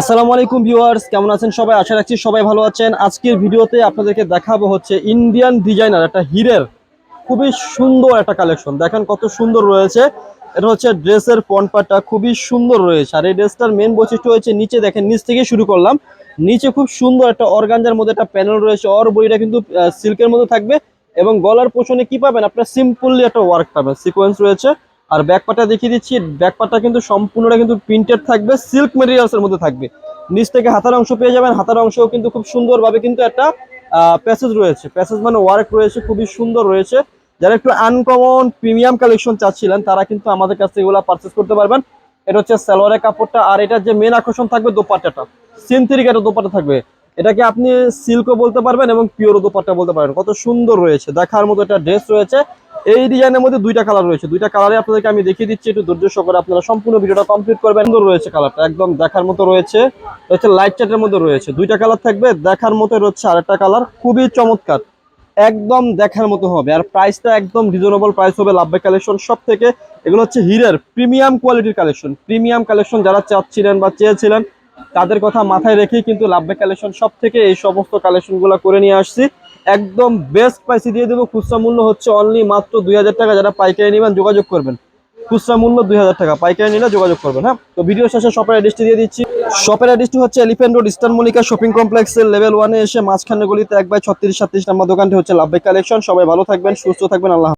আসসালামু আলাইকুম ভিউয়ার্স, কেমন আছেন সবাই? আশা রাখছি সবাই ভালো আছেন। আজকের ভিডিওতে আপনাদেরকে দেখাবো হচ্ছে ইন্ডিয়ান ডিজাইনার একটা হিরের খুবই সুন্দর একটা কালেকশন দেখেন কত সুন্দর রয়েছে। এটা হচ্ছে ড্রেসের পনপাটা খুবই সুন্দর রয়েছে। আর এই ড্রেসটার মেন বৈশিষ্ট্য হচ্ছে নিচে দেখেন, নিচ থেকে শুরু করলাম। নিচে খুব সুন্দর একটা অর্গানজার মধ্যে একটা প্যানেল রয়েছে। অর বইটা কিন্তু সিল্কের মধ্যে থাকবে এবং গলার পোষণে কি পাবেন? আপনার সিম্পলি একটা ওয়ার্ক পাবেন। সিকোয়েন্স রয়েছে। আর ব্যাকপাটা দেখিয়ে দিচ্ছি, ব্যাকপাটা কিন্তু সম্পূর্ণটা কিন্তু প্রিন্টেড থাকবে সিল্ক মেটেরিয়ালসের মধ্যে থাকবে। নিচ থেকে হাতার অংশ পেয়ে যাবেন, হাতার অংশও কিন্তু খুব সুন্দরভাবে কিন্তু একটা প্যাসেজ রয়েছে। প্যাসেজ মানে ওয়ার্ক রয়েছে, খুবই সুন্দর রয়েছে। যারা একটু আনকমন প্রিমিয়াম কালেকশন চাচ্ছিলেন, তারা কিন্তু আমাদের কাছ থেকে এগুলো পারচেস করতে পারবেন। এটা হচ্ছে সালোয়ারের কাপড়টা, আর এটার যে মেন আকর্ষণ থাকবে দোপাট্টাটা। সিনথেটিক একটা দোপাট্টা থাকবে। এটাকে আপনি সিল্কও বলতে পারবেন এবং পিওর দোপাট্টা বলতে পারবেন। কত সুন্দর রয়েছে, দেখার মতো একটা ড্রেস রয়েছে। এই ডিজাইনের মধ্যে দুইটা কালার রয়েছে। দুইটা কালারে আপনাদেরকে আমি দেখিয়ে দিচ্ছি, একটু ধৈর্য সহকারে আপনারা সম্পূর্ণ ভিডিওটা কমপ্লিট করবেন। সুন্দর রয়েছে কালারটা, একদম দেখার মতো রয়েছে। হচ্ছে লাইট চার্টের মধ্যে রয়েছে। দুইটা কালার থাকবে, দেখার মতো রয়েছে আরেকটা কালার, খুবই চমৎকার। একদম দেখার মতো হবে। আর প্রাইসটা একদম রিজনেবল প্রাইস হবে লাভবে কালেকশন সব থেকে। এগুলো হচ্ছে হিরের প্রিমিয়াম কোয়ালিটির কালেকশন প্রিমিয়াম কালেকশন যারা চাচ্ছিলেন বা চেয়েছিলেন, তাদের কথা মাথায় রেখেই কিন্তু লাভবে কালেকশন সব থেকে এই সমস্ত কালেকশনগুলো করে নিয়ে আসছি। একদম বেস্ট প্রাইসে দিয়ে দেবো। খুচরা মূল্য হচ্ছে অনলি মাত্র দুই হাজার টাকা। যারা পাইকারি নেবেন, যোগাযোগ করবেন। খুচরা মূল্য দুই হাজার টাকা। পাইকারি নিলে যোগাযোগ করবেন হ্যাঁ? তো ভিডিও শেষে শপের অ্যাড্রেসটি দিয়ে দিচ্ছি। শপের অ্যাড্রেসটি হচ্ছে elephant road eastern Mallika shopping কমপ্লেক্সের লেভেল ওয়ানে এসে মাঝখানে গলিতে এক বাই ছত্রিশ সাতত্রিশ নাম্বার দোকানটি হচ্ছে লাভবে কালেকশন সবাই ভালো থাকবেন, সুস্থ থাকবেন। আল্লাহ।